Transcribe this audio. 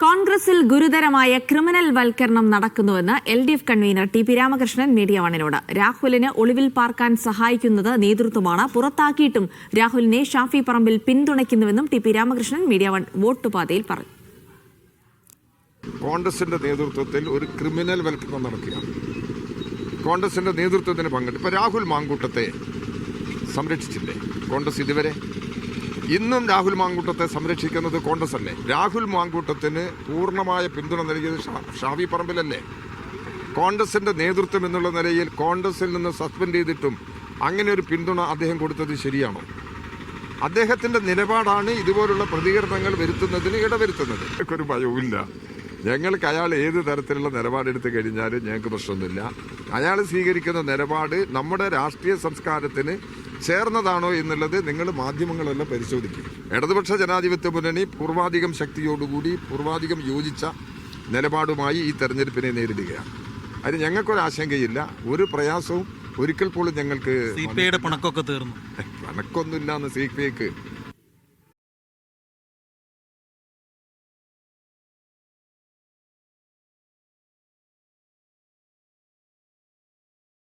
കോൺഗ്രസിൽ ഗുരുതരമായ ക്രിമിനൽ വൽക്കരണം നടക്കുന്നുവെന്ന് L D F convener T P Ramakrishnan media വണിനോട് രാഹുലിന് ഒളിവിൽ പാർക്കാൻ സഹായിക്കുന്നത് നേതൃത്വമാണ് പുറത്താക്കിയിട്ടും രാഹുലിനെ Shafi Parambil പിന്തുണയ്ക്കുന്നുവെന്നും T P Ramakrishnan media one വോട്ടുപാതയിൽ പറഞ്ഞു കോൺഗ്രസിന്റെ നേതൃത്വത്തിൽ ഒരു ക്രിമിനൽ വൽക്കരണം നടക്കുകയാണ്. കോൺഗ്രസിന്റെ നേതൃത്വത്തിന് പങ്കെടുക്കും ഇപ്പൊ രാഹുൽ മാങ്കൂട്ടത്തെ സംരക്ഷിച്ചില്ലേ? കോൺഗ്രസ് ഇതുവരെ ഇന്നും രാഹുൽ മാങ്കൂട്ടത്തെ സംരക്ഷിക്കുന്നത് കോൺഗ്രസ് അല്ലേ? രാഹുൽ മാങ്കൂട്ടത്തിന് പൂർണമായ പിന്തുണ നൽകിയത് ഷാഫി പറമ്പിലല്ലേ? കോൺഗ്രസിന്റെ നേതൃത്വം എന്നുള്ള നിലയിൽ കോൺഗ്രസിൽ നിന്ന് സസ്പെൻഡ് ചെയ്തിട്ടും അങ്ങനെ ഒരു പിന്തുണ അദ്ദേഹം കൊടുത്തത് ശരിയാണോ? അദ്ദേഹത്തിന്റെ നിലപാടാണ് ഇതുപോലുള്ള പ്രതികരണങ്ങൾ വരുത്തുന്നതിന് ഇടവരുത്തുന്നത്. ഒരു ഭയവുമില്ല. ഞങ്ങൾക്ക് അയാൾ ഏത് തരത്തിലുള്ള നിലപാടെടുത്ത് കഴിഞ്ഞാലും ഞങ്ങൾക്ക് പ്രശ്നമൊന്നുമില്ല. അയാൾ സ്വീകരിക്കുന്ന നിലപാട് നമ്മുടെ രാഷ്ട്രീയ സംസ്കാരത്തിന് ചേർന്നതാണോ എന്നുള്ളത് നിങ്ങൾ മാധ്യമങ്ങളെല്ലാം പരിശോധിക്കും. ഇടതുപക്ഷ ജനാധിപത്യ മുന്നണി പൂർവാധികം ശക്തിയോടുകൂടി പൂർവാധികം യോജിച്ച നിലപാടുമായി ഈ തെരഞ്ഞെടുപ്പിനെ നേരിടുകയാണ്. അതിന് ഞങ്ങൾക്കൊരാശങ്കയില്ല ഒരു പ്രയാസവും ഒരിക്കൽ പോലും ഞങ്ങൾക്ക് പണക്കൊക്കെ തീർന്നു. പണക്കൊന്നുമില്ല എന്ന് സി പി ഐക്ക്